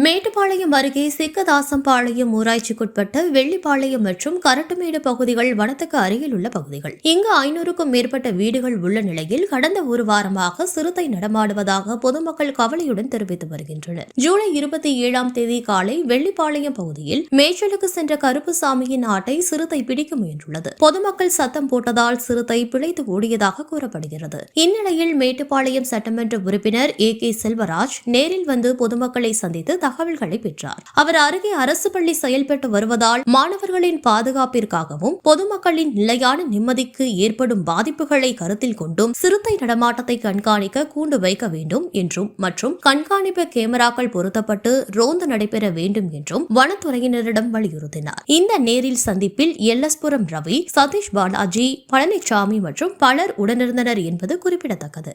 மேட்டுப்பாளையம் அருகே சிக்கதாசம்பாளையம் ஊராட்சிக்குட்பட்ட வெள்ளிப்பாளையம் மற்றும் கரட்டுமேடு பகுதிகள் வனத்துக்கு அருகில் உள்ள பகுதிகள். இங்கு ஐநூறுக்கும் மேற்பட்ட வீடுகள் உள்ள நிலையில் கடந்த ஒரு வாரமாக சிறுத்தை நடமாடுவதாக பொதுமக்கள் கவலையுடன் தெரிவித்து வருகின்றனர். ஜூலை இருபத்தி ஏழாம் தேதி காலை வெள்ளிப்பாளையம் பகுதியில் மேய்ச்சலுக்கு சென்ற கருப்புசாமியின் ஆட்டை சிறுத்தை பிடிக்க முயன்றுள்ளது. பொதுமக்கள் சத்தம் போட்டதால் சிறுத்தை பிழைத்து ஓடியதாக கூறப்படுகிறது. இந்நிலையில் மேட்டுப்பாளையம் சட்டமன்ற உறுப்பினர் ஏ கே செல்வராஜ் நேரில் வந்து பொதுமக்களை சந்தித்து தகவல்களை பெற்றார். அவர் அருகே அரசு பள்ளி செயல்பட்டு வருவதால் மாணவர்களின் பாதுகாப்பிற்காகவும் பொதுமக்களின் நிலையான நிம்மதிக்கு ஏற்படும் பாதிப்புகளை கருத்தில் கொண்டும் சிறுத்தை நடமாட்டத்தை கண்காணிக்க கூண்டு வைக்க வேண்டும் என்றும் மற்றும் கண்காணிப்பு கேமராக்கள் பொருத்தப்பட்டு ரோந்து நடைபெற வேண்டும் என்றும் வனத்துறையினரிடம் வலியுறுத்தினார். இந்த நேரில் சந்திப்பில் எல்லஸ்புரம் ரவி சதீஷ் பாலாஜி பழனிசாமி மற்றும் பலர் உடனிருந்தனர் என்பது குறிப்பிடத்தக்கது.